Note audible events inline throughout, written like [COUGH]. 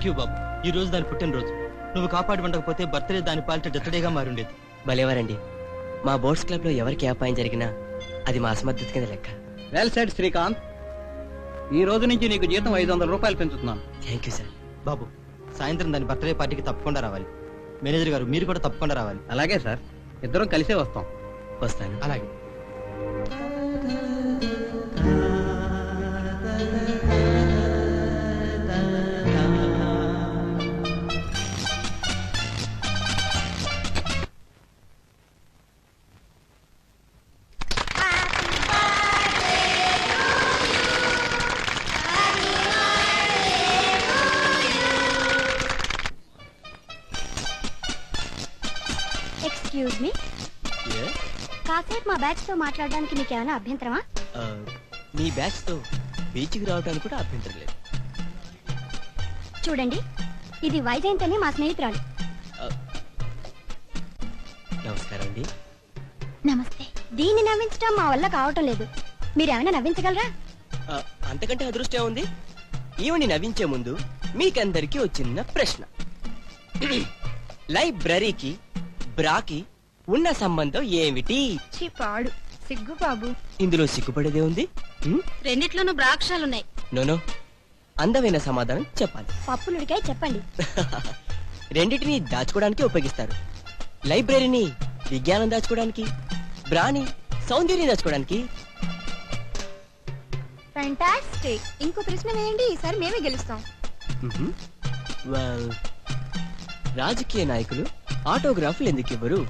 Thank you బాబు. ఈ రోజు దాని పుట్టినరోజు. నువ్వు కాపాడి ఉండకపోతే బర్త్డే దాని పాలిట డెత్తడేగా మారుండేది. భలేవారండి. మా బోట్స్ క్లబ్లో ఎవరికి అపాయం జరిగినా అది మా అసమర్థత కింద లెక్క. Well said Srikanth. ఈ రోజు నుంచి నీకు జీతం ఐదు వందల రూపాయలు పెంచుతున్నాను. థ్యాంక్ యూ సార్ బాబు సాయంత్రం దాని బర్త్డే పార్టీకి తప్పకుండా రావాలి. మేనేజర్ గారు మీరు కూడా తప్పకుండా రావాలి. అలాగే సార్. ఇద్దరం కలిసే వస్తాం. వస్తాను. అలాగే. ఎక్స్క్యూజ్ మీ కాసేపు మా బ్యాచ్తో మాట్లాడడానికి మీకు ఏమైనా అభ్యంతరమా మీ బ్యాచ్తో బీచ్కి రావడానికి కూడా అభ్యంతరం లేదు. చూడండి ఇది వైజయంతి అని మా స్నేహితురాలు. నమస్కారం అండి. నమస్తే. దీన్ని నవ్వించడం మా వల్ల కావటం లేదు. మీరేమైనా నవ్వించగలరా? అంతకంటే అదృష్టం ఉంది ఈవిని నవ్వించే ముందు మీకందరికీ ఒక చిన్న ప్రశ్న. [CLEARS THROAT] లైబ్రరీకి బ్రాకి ఉన్న సంబంధం ఏమిటి? పాడు. సిగ్గు బాబు. ఇందులో సిగ్గుపడేదే ఉంది? రెండిట్లోనూ బ్రాక్షాలున్నాయి. నోనో అందమైన సమాధానం చెప్పాలి. పప్పులుడికాయ చెప్పండి. [LAUGHS] రెండిటిని దాచుకోవడానికి ఉపయోగిస్తారు. లైబ్రరీని విజ్ఞానం దాచుకోవడానికి బ్రాని సౌందర్యం దాచుకోవడానికి. ఫ్యాంటాస్టిక్ ఇంకో ప్రశ్న వేయండి ఈసారి మేమే గెలుస్తాం. మ్మ్. Well, రాజకీయ నాయకులు ఆటోగ్రాఫ్లు ఎందుకు ఇవ్వరు?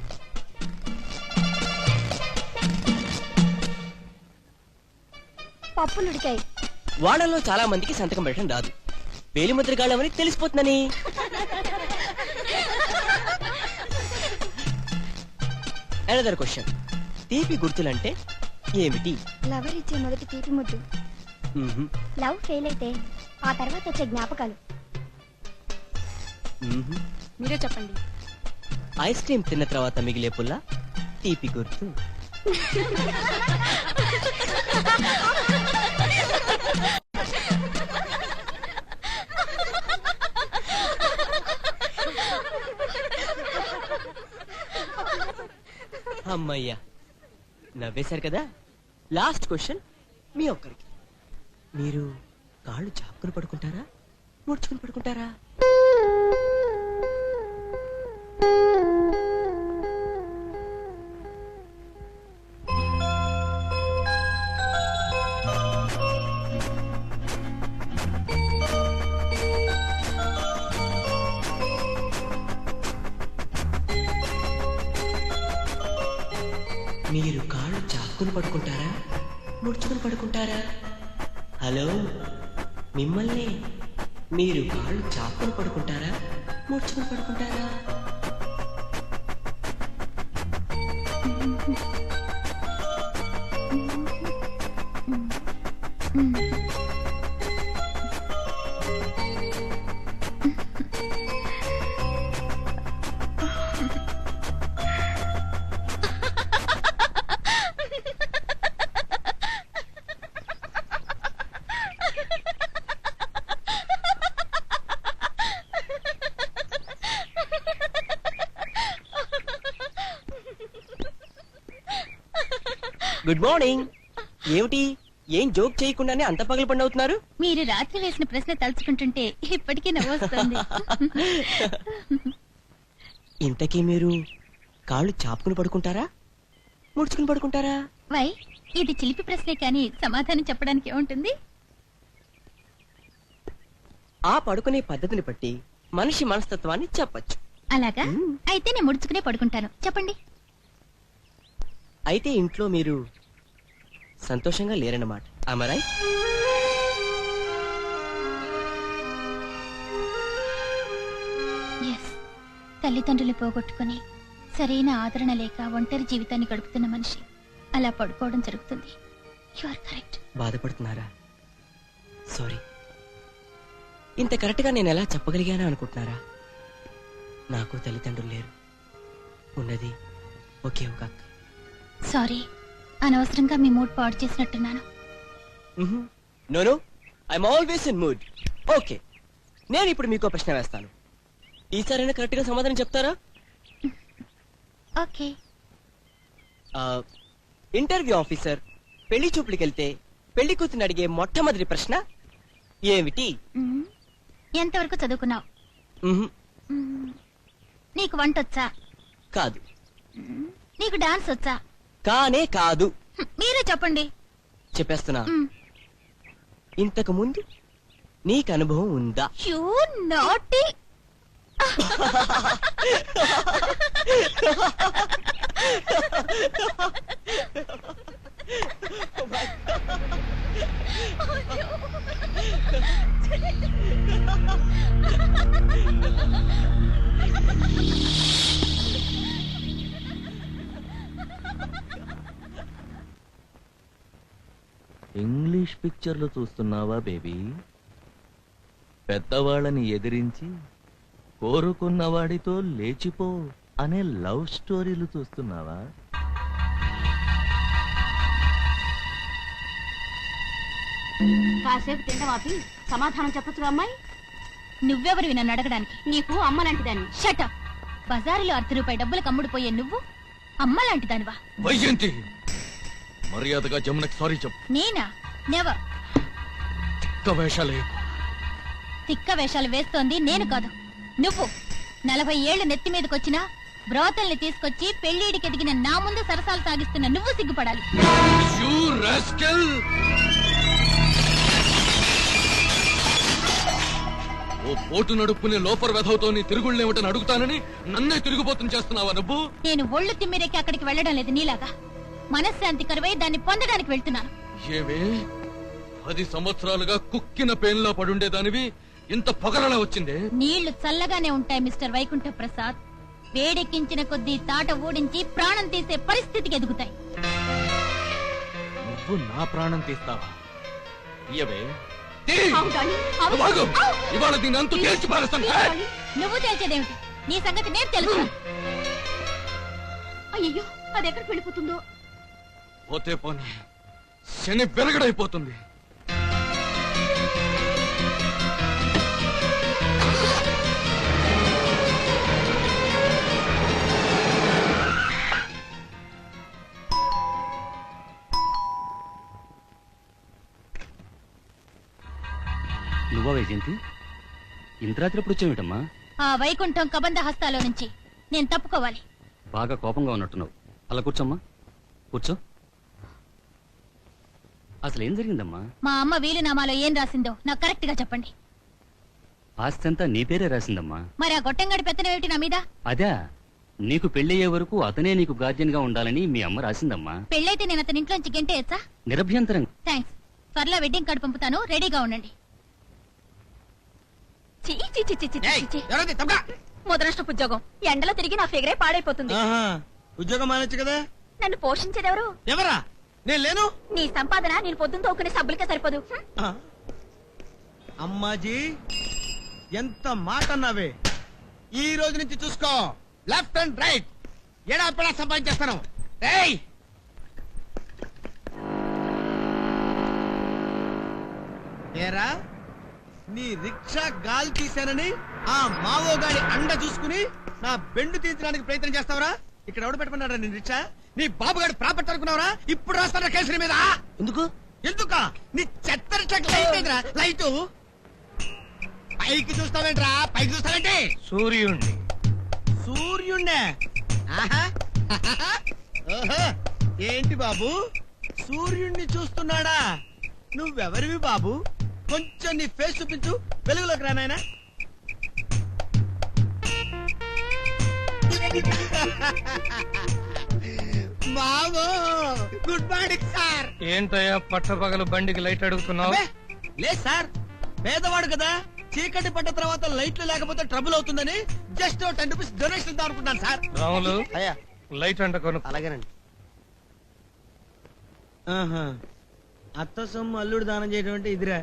పప్పులుడికాయ వాళ్ళలో చాలా మందికి సంతకం పెట్టడం రాదు. వేలిముద్రగాళ్ళమని తెలిసిపోతుందని. అనదర్ క్వశ్చన్ తీపి గుర్తులంటే ఏమిటి? లవర్ ఇచ్చే మొదటి తీపి ముద్దు. లవ్ ఫెయిల్ అయితే ఆ తర్వాత వచ్చే జ్ఞాపకాలు. మీరే చెప్పండి. ఐస్ క్రీమ్ తిన్న తర్వాత మిగిలే పుల్ల తీపి గుర్తు. అమ్మయ్యా నవ్వేశారు కదా? లాస్ట్ క్వశ్చన్ మీ ఒక్కరికి. మీరు కాళ్ళు చాపుకుని పడుకుంటారా? ముడుచుకుని పడుకుంటారా? కాళ్ళు పడుకుంటారా? ముడుచుకుని పడుకుంటారా? హలో మిమ్మల్ని మీరు కాళ్ళు చాక్కుని పడుకుంటారా? ముడుచుకుని పడుకుంటారా? Good morning. ఏమిటి? ఏం జోక్ చేయకుండానే అంత పగలు పండు అవుతున్నారు మీరు రాత్రి వేసిన ప్రశ్న తలుచుకుంటుంటే ఇప్పటికీ నవ్వొస్తుంది. ఇంతకీ మీరు కాళ్ళు చాపుకుని పడుకుంటారా? ముడుచుకుని పడుకుంటారా? వై ఇది చిలిపి ప్రశ్నే కానీ సమాధానం చెప్పడానికి ఏముంటుంది? ఆ పడుకునే పద్ధతిని బట్టి మనిషి మనస్తత్వాన్ని చెప్పచ్చు. అలాగా? అయితే నేను ముడుచుకునే పడుకుంటాను. చెప్పండి. అయితే ఇంట్లో మీరు సంతోషంగా లేరన్నమాట. అమరాయ్ తల్లిదండ్రులు పోగొట్టుకుని సరైన ఆదరణ లేక ఒంటరి జీవితాన్ని గడుపుతున్న మనిషి అలా పడుకోవడం జరుగుతుంది. యు ఆర్ కరెక్ట్ బాధపడుతున్నారా? సారీ ఇంత కరెక్ట్గా నేను ఎలా చెప్పగలిగానా అనుకుంటున్నారా? నాకు తల్లిదండ్రులు లేరు. ఉన్నది ఒకే ఒక సారీ అనవసరంగా మీ మూడ్ పాడు చేసినట్టున్నాను. No no I'm always in mood okay నేను ఇప్పుడు మీకు ప్రశ్న వేస్తాను. ఈసారైనా కరెక్ట్గా సమాధానం చెప్తారా? ఓకే. ఇంటర్వ్యూ ఆఫీసర్ పెళ్ళి చూపులకు వెళ్తే పెళ్ళి కూతురు అడిగే మొట్టమొదటి ప్రశ్న ఏమిటి. ఎంతవరకు చదువుకున్నావు. నీకు వంట వచ్చా కాదు. నీకు డాన్స్ వచ్చా కానే కాదు. మీరే చెప్పండి. చెప్పేస్తున్నా. ఇంతకు ముందు నీకు అనుభవం ఉందా? You naughty. [LAUGHS] ఇంగ్లీష్ పిక్చర్లు చూస్తున్నావా బేబీ? పెద్దవాళ్ళని ఎదిరించి కోరుకున్నవాడితో లేచిపో అనే లవ్ స్టోరీలు చూస్తున్నావా? కాసేపు తిండం ఆపి? సమాధానం చెప్పొచ్చుగా అమ్మాయి? నువ్వెవరు నన్ను అడగడానికి? నీకు అమ్మ లాంటి దాన్ని షట బజారులో అర్ధ రూపాయి డబ్బులకు అమ్ముడుపోయే నువ్వు అమ్మ లాంటి దానివా వైజయంతి మర్యాదగా జమునకి సారీ చెప్పు. నేనా? నెవర్ ఒక్క వేషాలే తిక్క వేషాలు వేస్తోంది నేను కాదు. నువ్వు. నలభై ఏళ్ళు నెత్తి మీదకొచ్చినా బ్రోతల్ని తీసుకొచ్చి పెళ్ళిడికి ఎదిగిన నా ముందు సరసాలు సాగిస్తున్న నువ్వు సిగ్గుపడాలి. You rascal! ఓ పోటు నడుపుకునే లోపర్ వెధవుతో నీ తిరుగుళ్ళేమిటని అడుగుతానని నన్నే తిరుగుబోతుని చేస్తున్నావా నువ్వు? నేను ఒళ్ళు తిమ్మిరెక్కి అక్కడికి వెళ్ళడం లేదు నీలాగా. మనశ్శాంతి కరువై దాన్ని పొందడానికి వెళ్తున్నాను. ఏవే పది సంవత్సరాలుగా కుక్కిన పేన్లా పడుండేదానివి ఇంత పొగరలా వచ్చిందే? నీళ్ళు చల్లగానే ఉంటాయి మిస్టర్ వైకుంఠ ప్రసాద్. వేడెక్కించిన కొద్దీ తాట ఓడించి ప్రాణం తీసే పరిస్థితికి ఎదుగుతాయి. నువ్వు నా ప్రాణం తీస్తావా! ఇవాళ దీని అంతు తేల్చి నువ్వు తెలిసేదేమిటి నీ సంగతి నేను తెలుసు అయ్యో అది ఎక్కడికి వెళ్ళిపోతుందో? పోతే పోనీ శని పెరగడైపోతుంది నువ్వా వైజయంతి? ఇంత రాత్రి ఎప్పుడు వచ్చావేటమ్మా? ఆ వైకుంఠం కబంధ హస్తాలో నుంచి. నేను తప్పుకోవాలి. బాగా కోపంగా ఉన్నట్టున్నావు. అలా కూర్చోమ్మా. కూర్చో. అసలు ఏం జరిగిందమ్మా? మా అమ్మ వీలునామాలో ఏం రాసిందో నాకు కరెక్ట్గా చెప్పండి. ఆస్తి అంతా నీ పేరే రాసిందమ్మా. మరి ఆ గొట్టంగడి పెత్తనేమిటి నా మీద? అదే నీకు పెళ్ళయ్యే వరకు అతనే నీకు గార్జియన్గా ఉండాలని మీ అమ్మ రాసిందమ్మా. పెళ్ళైతే నేను అతని ఇంట్లోంచి గెంటేయచ్చా? నిరభ్యంతరం. థ్యాంక్స్ త్వరలో వెడ్డింగ్ కార్డు పంపుతాను రెడీగా ఉండండి. చీ, చీ, చీ, చీ, చీ, చీ, చీ. ముదనష్టపు ఉద్యోగం. ఎండలో తిరిగి నా ఫిగరే పాడైపోతుంది. ఉద్యోగం మానొచ్చు కదా? నన్ను పోషించేదెవరు? ఎవరా? నేను లేను? నీ సంపాదన నేను పొద్దున్న తోకునే సబ్బులకే సరిపోదు. అమ్మాజీ ఎంత మాట అన్నావే? ఈ రోజు నుంచి చూసుకో. Left and right. ఎడా పెడా సంపాదించేస్తాను? ఏయ్! ఏరా నీ రిక్షా గాలి తీశానని ఆ మావోగాడి అండ చూసుకుని నా బెండు తీర్చడానికి ప్రయత్నం చేస్తావరా? ఇక్కడ ఎవడు పెట్టమన్నారా నీ రిక్షా? నీ బాబుగాడి ప్రాపర్టీ అనుకున్నావరా? ఇప్పుడు రాస్తారా కేసుల మీద? ఎందుకు? ఎందుక? నీ చెత్త రిక్షాకి లైట్. పైకి చూస్తావేంట్రా? పైకి చూస్తావేంటి? సూర్యుణ్ణి. సూర్యుణ్ణే? ఆహా. ఓహో. ఏంటి బాబు? సూర్యుణ్ణి చూస్తున్నాడా? నువ్వెవరివి బాబు? కొంచెం నీ ఫేస్ చూపించు. వెలుగులోకి రా నాయనా. [LAUGHS] బాబు. గుడ్ మార్నింగ్ సార్ ఏంటయ్యా పట్టపగలు బండికి లైట్ అడుగుతున్నావు? లేదు సార్ పేదవాడు కదా చీకటి పడ్డ తర్వాత లైట్లు లేకపోతే ట్రబుల్ అవుతుందని జస్ట్ టెన్ రూపీస్ డొనేషన్ ఇద్దాం అనుకుంటాను సార్ రాములు అయ్యా. లైట్ అంట కొను. అలాగేనండి. అత్త సొమ్ము అల్లుడు దానం చేయడం అంటే ఇదిరా.